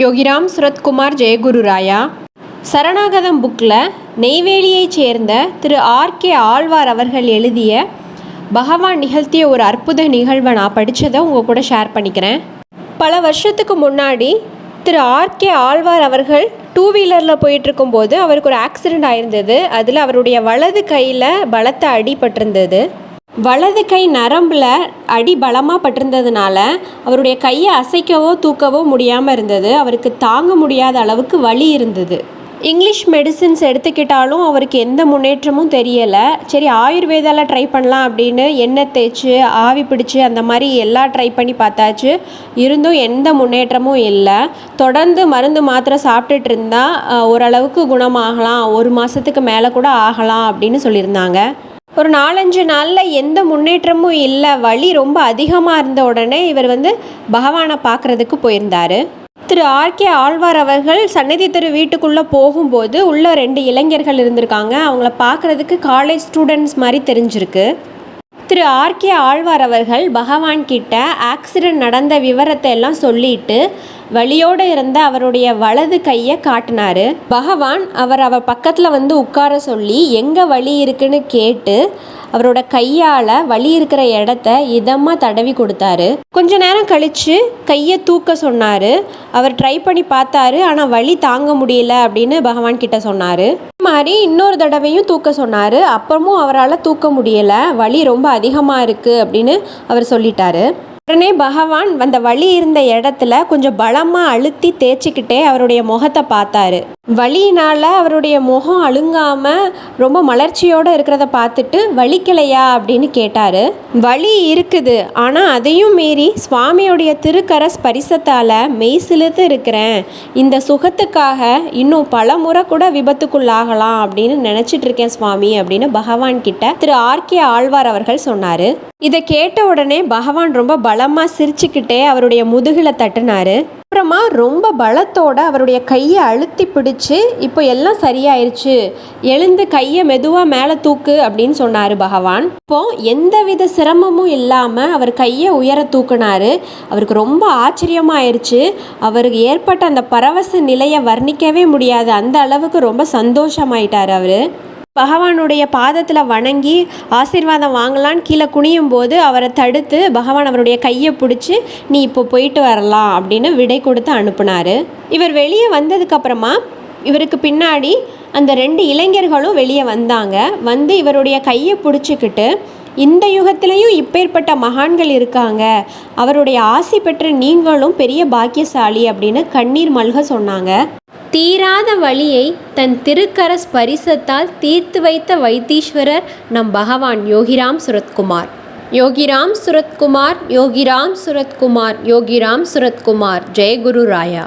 யோகிராம் சுரத்குமார் ஜெயகுரு ராயா சரணாகதம் புக்கில் நெய்வேலியைச் சேர்ந்த திரு ஆர்கே ஆழ்வார் அவர்கள் எழுதிய பகவான் நிகழ்த்திய ஒரு அற்புத நிகழ்வை நான் படித்ததை உங்கள் கூட ஷேர் பண்ணிக்கிறேன். பல வருஷத்துக்கு முன்னாடி திரு ஆர்கே ஆழ்வார் அவர்கள் டூ வீலரில் போயிட்டுருக்கும்போது அவருக்கு ஒரு ஆக்சிடெண்ட் ஆயிருந்தது. அதில் அவருடைய வலது கையில் பலத்த அடிபட்டிருந்தது வலது கை நரம்பில் அடி பலமாக பட்டிருந்ததுனால அவருடைய கையை அசைக்கவோ தூக்கவோ முடியாமல் இருந்தது. அவருக்கு தாங்க முடியாத அளவுக்கு வலி இருந்தது. இங்கிலீஷ் மெடிசின்ஸ் எடுத்துக்கிட்டாலும் அவருக்கு எந்த முன்னேற்றமும் தெரியலை. சரி ஆயுர்வேதாவில் ட்ரை பண்ணலாம் அப்படின்னு எண்ணெய் தேய்ச்சி ஆவி பிடிச்சி அந்த மாதிரி எல்லாம் ட்ரை பண்ணி பார்த்தாச்சு. இருந்தும் எந்த முன்னேற்றமும் இல்லை. தொடர்ந்து மருந்து மாத்திரை சாப்பிட்டுட்டு இருந்தால் ஓரளவுக்கு குணமாகலாம். ஒரு மாதத்துக்கு மேலே கூட ஆகலாம் அப்படின்னு சொல்லியிருந்தாங்க. ஒரு நாலஞ்சு நாளில் எந்த முன்னேற்றமும் இல்லை. வலி ரொம்ப அதிகமாக இருந்த உடனே இவர் வந்து பகவானை பார்க்குறதுக்கு போயிருந்தார். திரு ஆர்கே ஆழ்வார் அவர்கள் சன்னதி திரு வீட்டுக்குள்ளே போகும்போது உள்ள ரெண்டு இளைஞர்கள் இருந்திருக்காங்க. அவங்கள பார்க்குறதுக்கு காலேஜ் ஸ்டூடெண்ட்ஸ் மாதிரி தெரிஞ்சிருக்கு. திரு ஆர்கே ஆழ்வார் அவர்கள் பகவான் கிட்ட ஆக்சிடென்ட் நடந்த விவரத்தை எல்லாம் சொல்லிட்டு வழியோடு இருந்த அவருடைய வலது கையை காட்டினாரு. பகவான் அவர் அவர் பக்கத்தில் வந்து உட்கார சொல்லி எங்கே வலி இருக்குன்னு கேட்டு அவரோட கையால் வலி இருக்கிற இடத்த இதமாக தடவி கொடுத்தாரு. கொஞ்ச நேரம் கழித்து கையை தூக்க சொன்னார். அவர் ட்ரை பண்ணி பார்த்தாரு. ஆனால் வழி தாங்க முடியல அப்படின்னு பகவான் கிட்ட சொன்னார். மாதிரி இன்னொரு தடவையும் தூக்க சொன்னார். அப்புறமும் அவரால் தூக்க முடியலை. வலி ரொம்ப அதிகமாக இருக்குது அப்படின்னு அவர் சொல்லிட்டாரு. உடனே பகவான் அந்த வலி இருந்த இடத்துல கொஞ்சம் பலமாக அழுத்தி தேய்ச்சிக்கிட்டே அவருடைய முகத்தை பார்த்தாரு. வலியினால் அவருடைய முகம் அழுங்காமல் ரொம்ப மலர்ச்சியோடு இருக்கிறத பார்த்துட்டு வலிக்கலையா? அப்படின்னு கேட்டார். வலி இருக்குது. ஆனால் அதையும் மீறி சுவாமியுடைய திருக்கர ஸ்பரிசத்தால் மெய் சிலுத்து இருக்கிறேன். இந்த சுகத்துக்காக இன்னும் பல முறை கூட விபத்துக்குள்ளாகலாம் அப்படின்னு நினச்சிட்டு இருக்கேன் சுவாமி அப்படின்னு பகவான் கிட்ட திரு ஆர்கே ஆழ்வார் அவர்கள் சொன்னார். இதை கேட்ட உடனே பகவான் ரொம்ப பலமாக சிரிச்சுக்கிட்டே அவருடைய முதுகில் தட்டினார். அப்புறமா ரொம்ப பலத்தோட அவருடைய கையை அழுத்தி பிடிச்சு இப்போ எல்லாம் சரியாயிருச்சு. எழுந்து கையை மெதுவாக மேலே தூக்கு அப்படின்னு சொன்னார் பகவான். இப்போ எந்தவித சிரமமும் இல்லாமல் அவர் கையை உயர தூக்குனாரு. அவருக்கு ரொம்ப ஆச்சரியமாயிருச்சு. அவருக்கு ஏற்பட்ட அந்த பரவச நிலையை வர்ணிக்கவே முடியாது அந்த அளவுக்கு ரொம்ப சந்தோஷமாயிட்டார் அவர். பகவானுடைய பாதத்தில் வணங்கி ஆசீர்வாதம் வாங்கலான்னு கீழே குனியும் போது அவரை தடுத்து பகவான் அவருடைய கையை பிடிச்சி நீ இப்போ போயிட்டு வரலாம் அப்படின்னு விடை கொடுத்து அனுப்புனார். இவர் வெளியே வந்ததுக்கப்புறமா இவருக்கு பின்னாடி அந்த ரெண்டு இளைஞர்களும் வெளியே வந்தாங்க. வந்து இவருடைய கையை பிடிச்சிக்கிட்டு இந்த யுகத்திலையும் இப்பேற்பட்ட மகான்கள் இருக்காங்க. அவருடைய ஆசி பெற்ற நீங்களும் பெரிய பாக்கியசாலி அப்படின்னு கண்ணீர் மல்க சொன்னாங்க. தீராத வழியை தன் திருக்கர ஸ்பரிசத்தால் தீர்த்து வைத்த வைத்தீஸ்வரர் நம் பகவான் யோகிராம் சுரத்குமார். யோகிராம் சுரத்குமார் யோகிராம் சுரத்குமார் யோகிராம் சுரத்குமார். ஜெயகுரு ராயா.